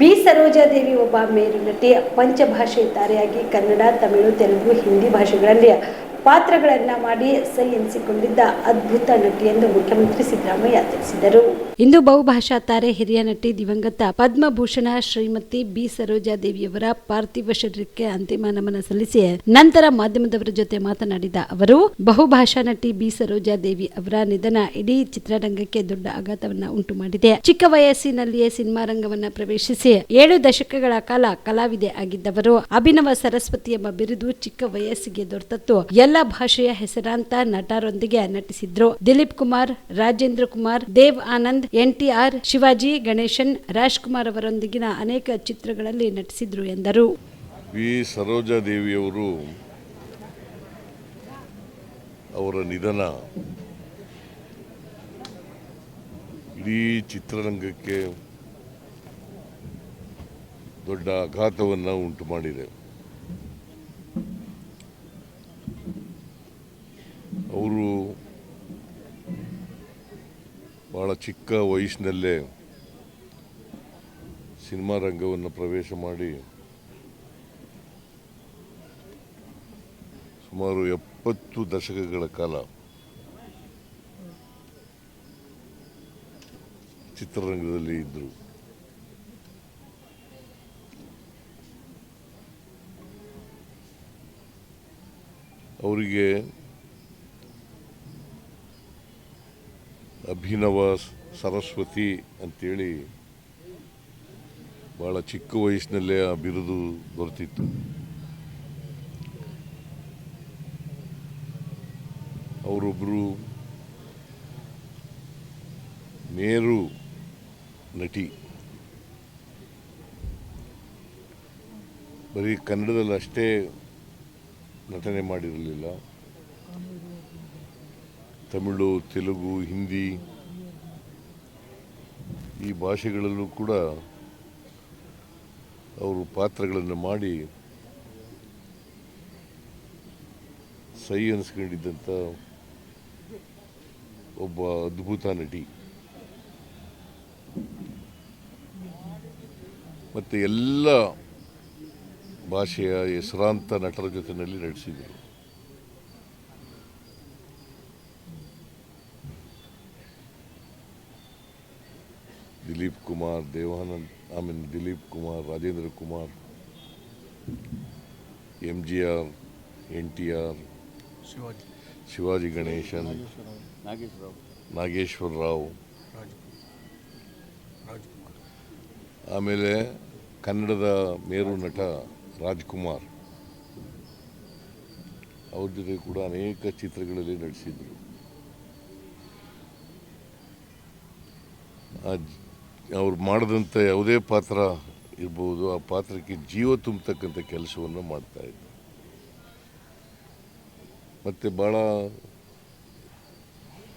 B. Sarojadevi ಒಬ್ಬ ಮೇರು ನಟಿ ಪಂಚಭಾಷೆ ತಾರೆಯಾಗಿ ಕನ್ನಡ ತಮಿಳು ತೆಲುಗು ಹಿಂದಿ ಭಾಷೆಗಳಲ್ಲಿ ಪಾತ್ರಗಳನ್ನು ಮಾಡಿ ಸೈ ಎನಿಸಿಕೊಂಡಿದ್ದ ಅದ್ಭುತ ನಟಿ ಎಂದು ಮುಖ್ಯಮಂತ್ರಿ ಸಿದ್ದರಾಮಯ್ಯ ತಿಳಿಸಿದರು. ಇಂದು ಬಹುಭಾಷಾ ತಾರೆ ಹಿರಿಯ ನಟಿ ದಿವಂಗತ ಪದ್ಮಭೂಷಣ ಶ್ರೀಮತಿ ಬಿ ಸರೋಜಾದೇವಿಯವರ ಪಾರ್ಥಿವ ಶರೀರಕ್ಕೆ ಅಂತಿಮ ನಮನ ಸಲ್ಲಿಸಿ ನಂತರ ಮಾಧ್ಯಮದವರ ಜೊತೆ ಮಾತನಾಡಿದ ಅವರು, ಬಹುಭಾಷಾ ನಟಿ ಬಿ ಸರೋಜಾದೇವಿ ಅವರ ನಿಧನ ಇಡೀ ಚಿತ್ರರಂಗಕ್ಕೆ ದೊಡ್ಡ ಆಘಾತವನ್ನ ಉಂಟು ಮಾಡಿದೆ ಚಿಕ್ಕ ವಯಸ್ಸಿನಲ್ಲಿಯೇ ಸಿನಿಮಾ ರಂಗವನ್ನ ಪ್ರವೇಶಿಸಿ ಏಳು ದಶಕಗಳ ಕಾಲ ಕಲಾವಿದೆ ಆಗಿದ್ದವರು. ಅಭಿನವ ಸರಸ್ವತಿ ಎಂಬ ಬಿರುದು ಚಿಕ್ಕ ವಯಸ್ಸಿಗೆ ದೊರೆತತ್ತು ಎಲ್ಲ ಭಾಷೆಯ ಹೆಸರಾಂತ ನಟರೊಂದಿಗೆ ನಟಿಸಿದ್ರು. ದಿಲೀಪ್ ಕುಮಾರ್, ರಾಜೇಂದ್ರ ಕುಮಾರ್, ದೇವ್ ಆನಂದ್ ಆರ್, ಶಿವಾಜಿ, ಗಣೇಶನ್, ರಾಜ್ ಕುಮಾರ್ ಅವರೊಂದಿಗಿನ ಅನೇಕ ಚಿತ್ರಗಳಲ್ಲಿ ನಟಿಸಿದ್ರು ಎಂದರು. ವಿ ಸರೋಜಾದೇವಿಯವರು ಅವರ ನಿಧನ ಇಡೀ ಚಿತ್ರರಂಗಕ್ಕೆ ದೊಡ್ಡ ಆಘಾತವನ್ನು ಉಂಟು ಮಾಡಿದೆ ಅವರು ಬಹಳ ಚಿಕ್ಕ ವಯಸ್ಸಿನಲ್ಲೇ ಸಿನಿಮಾ ರಂಗವನ್ನು ಪ್ರವೇಶ ಮಾಡಿ ಸುಮಾರು ಎಪ್ಪತ್ತು ದಶಕಗಳ ಕಾಲ ಚಿತ್ರರಂಗದಲ್ಲಿ ಇದ್ದರು ಅವರಿಗೆ ಅಭಿನವ ಸರಸ್ವತಿ ಅಂತೇಳಿ ಭಾಳ ಚಿಕ್ಕ ವಯಸ್ಸಿನಲ್ಲೇ ಆ ಬಿರುದು ದೊರೆತಿತ್ತು ಅವರೊಬ್ಬರು ನೇರು ನಟಿ. ಬರೀ ಕನ್ನಡದಲ್ಲಿ ಅಷ್ಟೇ ನಟನೆ ಮಾಡಿರಲಿಲ್ಲ. ತಮಿಳು, ತೆಲುಗು, ಹಿಂದಿ ಈ ಭಾಷೆಗಳಲ್ಲೂ ಕೂಡ ಅವರು ಪಾತ್ರಗಳನ್ನು ಮಾಡಿ ಸೈ ಅನಿಸ್ಕೊಂಡಿದ್ದಂಥ ಒಬ್ಬ ಅದ್ಭುತ ನಟಿ. ಮತ್ತು ಎಲ್ಲ ಭಾಷೆಯ ಹೆಸರಾಂತ ನಟರ ಜೊತೆಯಲ್ಲಿ ನಟಿಸಿದರು Dilip Kumar Devanand I mean Dilip Kumar Rajendra Kumar M G R N T R Shivaji. Shivaji Ganesan Nageswara Rao ಆಮೇಲೆ ಕನ್ನಡದ ಮೇರು ನಟ ರಾಜ್ಕುಮಾರ್. ಅವ್ರ ಜೊತೆ ಕೂಡ ಅನೇಕ ಚಿತ್ರಗಳಲ್ಲಿ ನಟಿಸಿದರು ಅವ್ರು ಮಾಡಿದಂಥ ಯಾವುದೇ ಪಾತ್ರ ಇರ್ಬೋದು ಆ ಪಾತ್ರಕ್ಕೆ ಜೀವ ತುಂಬತಕ್ಕಂಥ ಕೆಲಸವನ್ನು ಮಾಡ್ತಾ ಇದ್ರು. ಮತ್ತು ಭಾಳ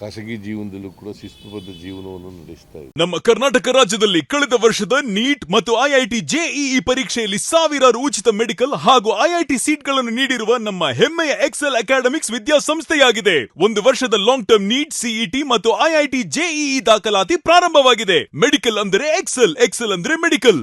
ಖಾಸಗಿ ಜೀವನದಲ್ಲೂ ಕೂಡ ಶಿಸ್ತುಬದ್ಧ ಜೀವನವನ್ನು ನಡೆಸ್ತಾ ಇದೆ ನಮ್ಮ ಕರ್ನಾಟಕ ರಾಜ್ಯದಲ್ಲಿ ಕಳೆದ ವರ್ಷದ ನೀಟ್ ಮತ್ತು ಐಐಟಿ ಜೆಇಇ ಪರೀಕ್ಷೆಯಲ್ಲಿ ಸಾವಿರಾರು ಉಚಿತ ಮೆಡಿಕಲ್ ಹಾಗೂ ಐಐಟಿ ಸೀಟ್ಗಳನ್ನು ನೀಡಿರುವ ನಮ್ಮ ಹೆಮ್ಮೆಯ ಎಕ್ಸೆಲ್ ಅಕಾಡೆಮಿಕ್ಸ್ ವಿದ್ಯಾಸಂಸ್ಥೆಯಾಗಿದೆ. ಒಂದು ವರ್ಷದ ಲಾಂಗ್ ಟರ್ಮ್ ನೀಟ್, ಸಿಇಟಿ ಮತ್ತು ಐಐಟಿ ಜೆಇಇ ದಾಖಲಾತಿ ಪ್ರಾರಂಭವಾಗಿದೆ. ಮೆಡಿಕಲ್ ಅಂದರೆ ಎಕ್ಸೆಲ್ ಎಕ್ಸೆಲ್ ಅಂದ್ರೆ ಮೆಡಿಕಲ್.